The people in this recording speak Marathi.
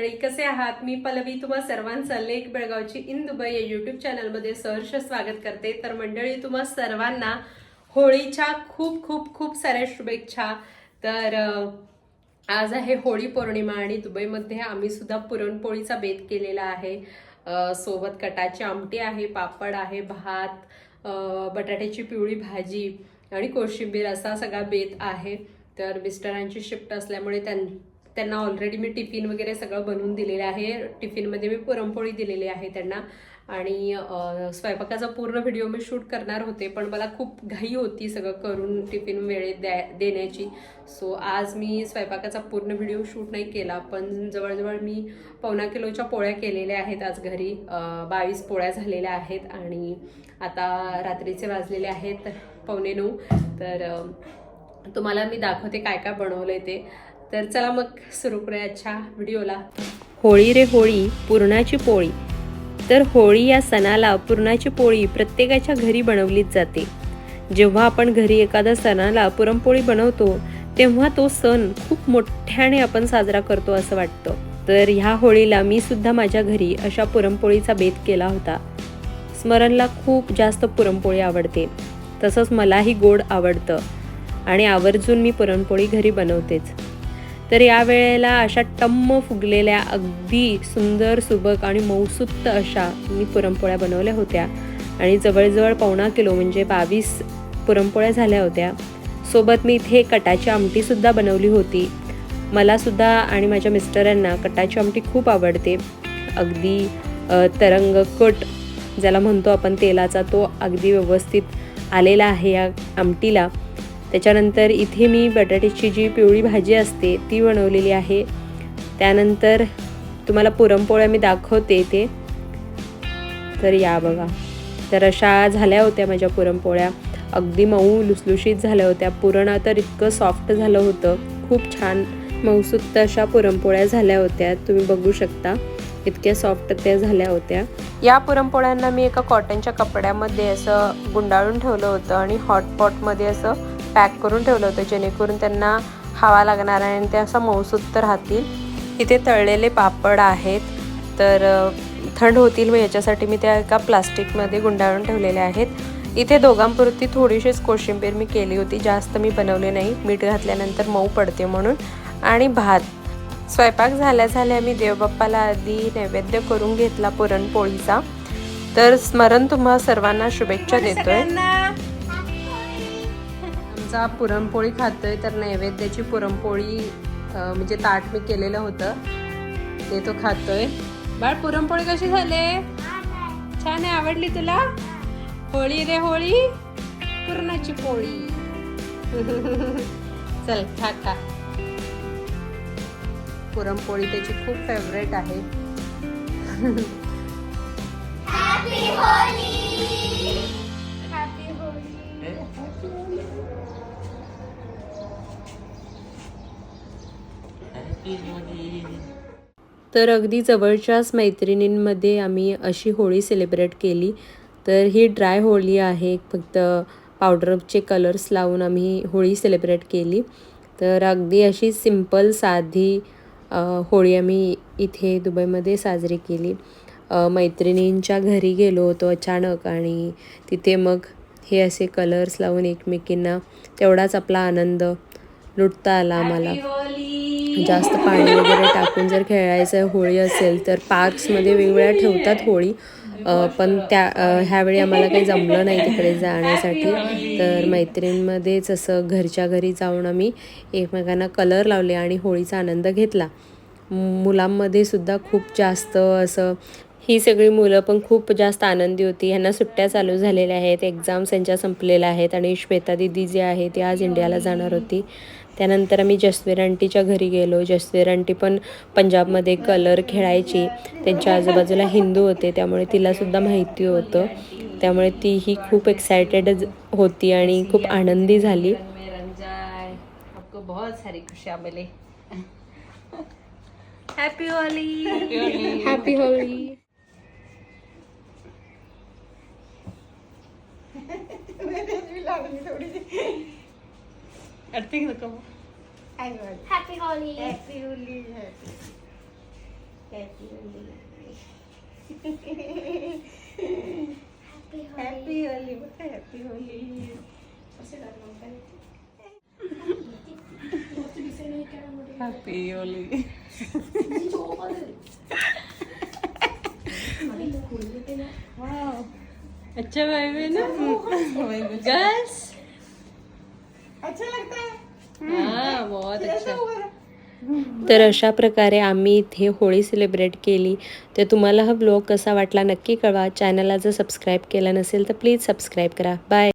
मंडळी कसे आहात? मी पल्लवी. तुम्हा सर्वांचं लेख बेळगावची इन दुबई या युट्यूब चॅनलमध्ये सहर्ष स्वागत करते. तर मंडळी तुम्हा सर्वांना होळीच्या खूप खूप खूप साऱ्या शुभेच्छा. तर आज आहे होळी पौर्णिमा आणि दुबईमध्ये आम्ही सुद्धा पुरणपोळीचा बेत केलेला आहे. सोबत कटाची आमटी आहे पापड आहे भात बटाट्याची पिवळी भाजी आणि कोशिंबीर असा सगळा बेत आहे. तर मिस्टरांची शिफ्ट असल्यामुळे त्यां त्यांना ऑलरेडी मी टिफिन वगैरे सगळं बनवून दिलेलं आहे. टिफिनमध्ये मी पुरणपोळी दिलेली आहे त्यांना. आणि स्वयंपाकाचा पूर्ण व्हिडिओ मी शूट करणार होते पण मला खूप घाई होती सगळं करून टिफिन वेळेत द्या देण्याची. सो आज मी स्वयंपाकाचा पूर्ण व्हिडिओ शूट नाही केला पण जवळजवळ मी पावणा किलोच्या पोळ्या केलेल्या आहेत आज घरी. बावीस पोळ्या झालेल्या आहेत आणि आता रात्रीचे वाजलेले आहेत पावणे नऊ. तर तुम्हाला मी दाखवते काय काय बनवलं आहे ते. तर चला मग सुरू करूया आजच्या व्हिडिओला. होळी रे होळी पुरणाची पोळी. तर होळी या सणाला पुरणाची पोळी प्रत्येकाच्या घरी बनवलीच जाते. जेव्हा आपण घरी एखाद्या सणाला पुरणपोळी बनवतो तेव्हा तो सण खूप मोठ्याने आपण साजरा करतो असं वाटतं. तर ह्या होळीला मी सुद्धा माझ्या घरी अशा पुरणपोळीचा बेत केला होता. स्मरणला खूप जास्त पुरणपोळी आवडते. तसंच मलाही गोड आवडतं. आणि आवर्जून मी पुरणपोळी घरी बनवतेच. तर या वेळेला अशा टम्म फुगलेल्या अगदी सुंदर सुबक आणि मौसुत्त अशा मी पुरणपोळ्या बनवल्या होत्या. आणि जवळजवळ पावणा किलो म्हणजे बावीस पुरणपोळ्या झाल्या होत्या. सोबत मी इथे कटाची आमटीसुद्धा बनवली होती. मलासुद्धा आणि माझ्या मिस्टरांना कटाची आमटी खूप आवडते. अगदी तरंग कट ज्याला म्हणतो आपण तेलाचा तो अगदी व्यवस्थित आलेला आहे या आमटीला. त्याच्यानंतर इथे मी बटाट्याची जी पिवळी भाजी असते ती बनवलेली आहे. त्यानंतर तुम्हाला पुरणपोळ्या मी दाखवते ते तर या बघा. तर अशा झाल्या होत्या माझ्या पुरणपोळ्या. अगदी मऊ लुसलुशीत झाल्या होत्या. पुरण तर इतकं सॉफ्ट झालं होतं. खूप छान मऊसुत्त अशा पुरणपोळ्या झाल्या होत्या. तुम्ही बघू शकता इतक्या सॉफ्ट त्या झाल्या होत्या. या पुरणपोळ्यांना मी एका कॉटनच्या कपड्यामध्ये असं गुंडाळून ठेवलं होतं आणि हॉटपॉटमध्ये असं पॅक करून ठेवलं होतं जेणेकरून त्यांना हवा लागणार आहे आणि ते असं मऊसूत राहतील. इथे तळलेले पापड आहेत तर थंड होतील मग याच्यासाठी मी त्या एका प्लास्टिकमध्ये गुंडाळून ठेवलेल्या आहेत. इथे दोघांपुरती थोडीशीच कोशिंबीर मी केली होती जास्त मी बनवली नाही. मीठ घातल्यानंतर मऊ पडते म्हणून. आणि भात. स्वयंपाक झाल्या झाल्या मी देवबाप्पाला आधी नैवेद्य करून घेतला पुरणपोळीचा. तर स्मरण तुम्हा सर्वांना शुभेच्छा देतोय. आमचा पुरणपोळी खातोय तर नैवेद्याची पुरणपोळी म्हणजे ताट मी केलेलं होतं. ते तो खातोय. बाळ पुरणपोळी कशी झाले? छान आहे आवडली तुला? होळी रे होळी पुरणाची पोळी. चल खा खा. पुरणपोळी त्याची खूप फेवरेट आहे. तर अगदी जवळच्याच मैत्रिणींमध्ये आम्ही अशी होळी सेलिब्रेट केली. तर ही ड्राय होळी आहे. फक्त पावडरचे कलर्स लावून आम्ही होळी सेलिब्रेट केली. तर अगदी अशी सिंपल साधी होळी आम्ही इथे दुबईमध्ये साजरी केली. मैत्रिणींच्या घरी गेलो होतो अचानक आणि तिथे मग हे असे कलर्स लावून एकमेकींना तेवढाच आपला आनंद लुटता आला आम्हाला. जास्त पाणी वगैरे टाकून जर खेळायचं होळी असेल तर पार्क्समध्ये वेगवेगळ्या ठेवतात होळी. पण त्या ह्यावेळी आम्हाला काही जमलं नाही तिकडे जाण्यासाठी. तर मैत्रिणींमध्येच असं घरच्या घरी जाऊन आम्ही एकमेकांना कलर लावले आणि होळीचा आनंद घेतला. मुलांमध्ये सुद्धा खूप जास्त असं ही सगळी मुलं पण खूप जास्त आनंदी होती. ह्यांना सुट्ट्या चालू झालेल्या आहेत एक्झाम्स यांच्या संपलेल्या आहेत आणि श्वेता दिदी जी आहे ती आज इंडियाला जाणार होती. त्यानंतर आम्ही जसवीर आंटीच्या घरी गेलो. जसवीर आंटी पण पंजाबमध्ये कलर खेळायची. त्यांच्या आजूबाजूला हिंदू होते त्यामुळे तिलासुद्धा माहिती होतं. त्यामुळे तीही खूप एक्सायटेड होती आणि खूप आनंदी झाली. बहुत सारी खुशियाँ मिले हैप्पी होली हॅपी होळी अर्थिंग नको Happy Holi. Happy Holi. Happy Holi happy Holi happy Holi अच्छा भाई ना गर्ल्स अच्छा लगता है हाँ बहुत अच्छा. तर अशा प्रकारे आम्ही इथे होळी सेलिब्रेट केली. तर तुम्हाला हा ब्लॉग कसा वाटला नक्की कळवा. चॅनलला जर सबस्क्राईब केला नसेल तर प्लीज सबस्क्राईब करा. बाय.